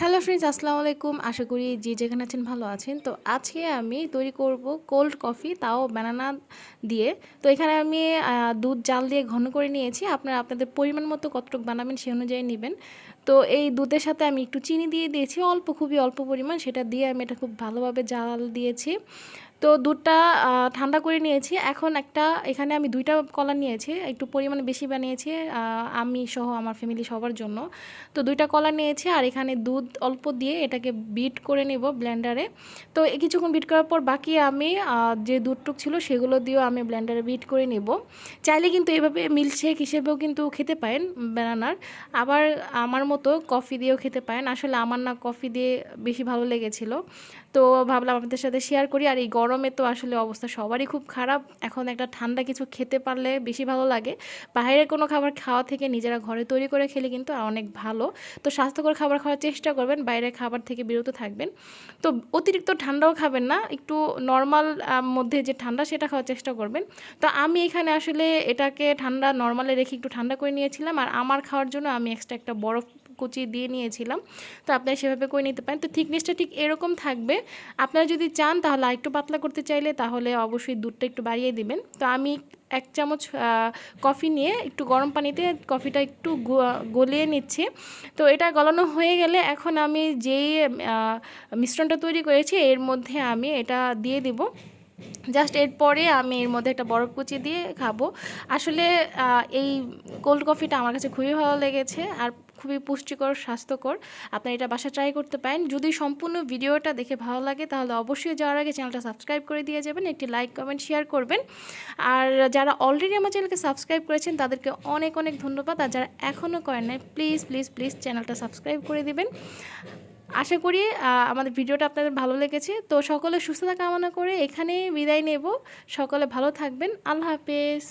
Hello friends আসসালামু আলাইকুম। আশা করি যে যেখানে আছেন ভালো আছেন। তো আজকে আমি তৈরি করব কোল্ড কফি তাও ব্যানানা দিয়ে। তো এখানে আমি দুধ জাল দিয়ে ঘন করে নিয়েছি। আপনারা আপনাদের পরিমাণ মতো কতটুক বানাবেন সে অনুযায়ী নেবেন। তো এই দুধের সাথে আমি একটু চিনি দিয়ে দিয়েছি। অল্প, খুবই অল্প পরিমাণ। সেটা দিয়ে আমি এটা খুব ভালোভাবে জাল দিয়েছি। তো দুধটা ঠান্ডা করে নিয়েছি। এখন একটা, এখানে আমি দুইটা কলা নিয়েছি। একটু পরিমাণে বেশি বানিয়েছি আমি সহ আমার ফ্যামিলি সবার জন্য। তো দুইটা কলা নিয়েছি আর এখানে দুধ অল্প দিয়ে এটাকে বিট করে নেব ব্লেন্ডারে তো কিছুক্ষণ বিট করার পর বাকি আমি যে দুধটুক ছিল সেগুলো দিয়েও আমি ব্লেন্ডারে বিট করে নেব। চাইলে কিন্তু এভাবে মিল্কশেক হিসেবেও কিন্তু খেতে পারেন ব্যানানার আবার আমার মতো কফি দিয়েও খেতে পারেন। আসলে আমার না কফি দিয়ে বেশি ভালো লেগেছিল। তো ভাবলাম আপনাদের সাথে শেয়ার করি আর এই তো আসলে অবস্থা সবারই খুব খারাপ। এখন একটা ঠান্ডা কিছু খেতে পারলে বেশি ভালো লাগে। বাইরের কোনো খাবার খাওয়া থেকে নিজেরা ঘরে তৈরি করে খেলে কিন্তু অনেক ভালো। তো স্বাস্থ্যকর খাবার খাওয়ার চেষ্টা করবেন, বাইরের খাবার থেকে বিরত থাকবেন। তো অতিরিক্ত ঠান্ডাও খাবেন না, একটু নর্মাল মধ্যে যে ঠান্ডা সেটা খাওয়ার চেষ্টা করবেন। তো আমি এখানে আসলে এটাকে ঠান্ডা নর্মালে রেখে একটু ঠান্ডা করে নিয়েছিলাম। আর আমার খাওয়ার জন্য আমি এক্সট্রা একটা বরফ কুচি দিয়ে নিয়েছিলাম। তো আপনারা সেভাবে করে নিতে পারেন। তো থিকনেসটা ঠিক এরকম থাকবে। আপনারা যদি চান তাহলে আরেকটু পাতলা করতে চাইলে তাহলে অবশ্যই দুধটা একটু বাড়িয়ে দিবেন। তো আমি এক চামচ কফি নিয়ে একটু গরম পানিতে কফিটা একটু গলিয়ে নিচ্ছি। তো এটা গলানো হয়ে গেলে এখন আমি যেই মিশ্রণটা তৈরি করেছি এর মধ্যে আমি এটা দিয়ে দিব। জাস্ট এরপরে আমি এর মধ্যে একটা বরফ কুচি দিয়ে খাব। আসলে এই কোল্ড কফিটা আমার কাছে খুবই ভালো লেগেছে। আর খুবই পুষ্টিকর, স্বাস্থ্যকর। আপনারা এটা বাসা ট্রাই করতে পারেন। যদি সম্পূর্ণ ভিডিওটা দেখে ভালো লাগে, তাহলে অবশ্যই যাওয়ার আগে চ্যানেলটা সাবস্ক্রাইব করে দিয়ে যাবেন, একটি লাইক কমেন্ট শেয়ার করবেন। আর যারা অলরেডি আমার চ্যানেলকে সাবস্ক্রাইব করেছেন, তাদেরকে অনেক অনেক ধন্যবাদ। আর যারা এখনও করেন নাই প্লিজ প্লিজ প্লিজ চ্যানেলটা সাবস্ক্রাইব করে দিবেন। আশা করি আমাদের ভিডিওটা আপনাদের ভালো লেগেছে। তো সকলে সুস্থতা কামনা করে এখানেই বিদায় নেব। সকলে ভালো থাকবেন। আল্লাহ হাফেজ।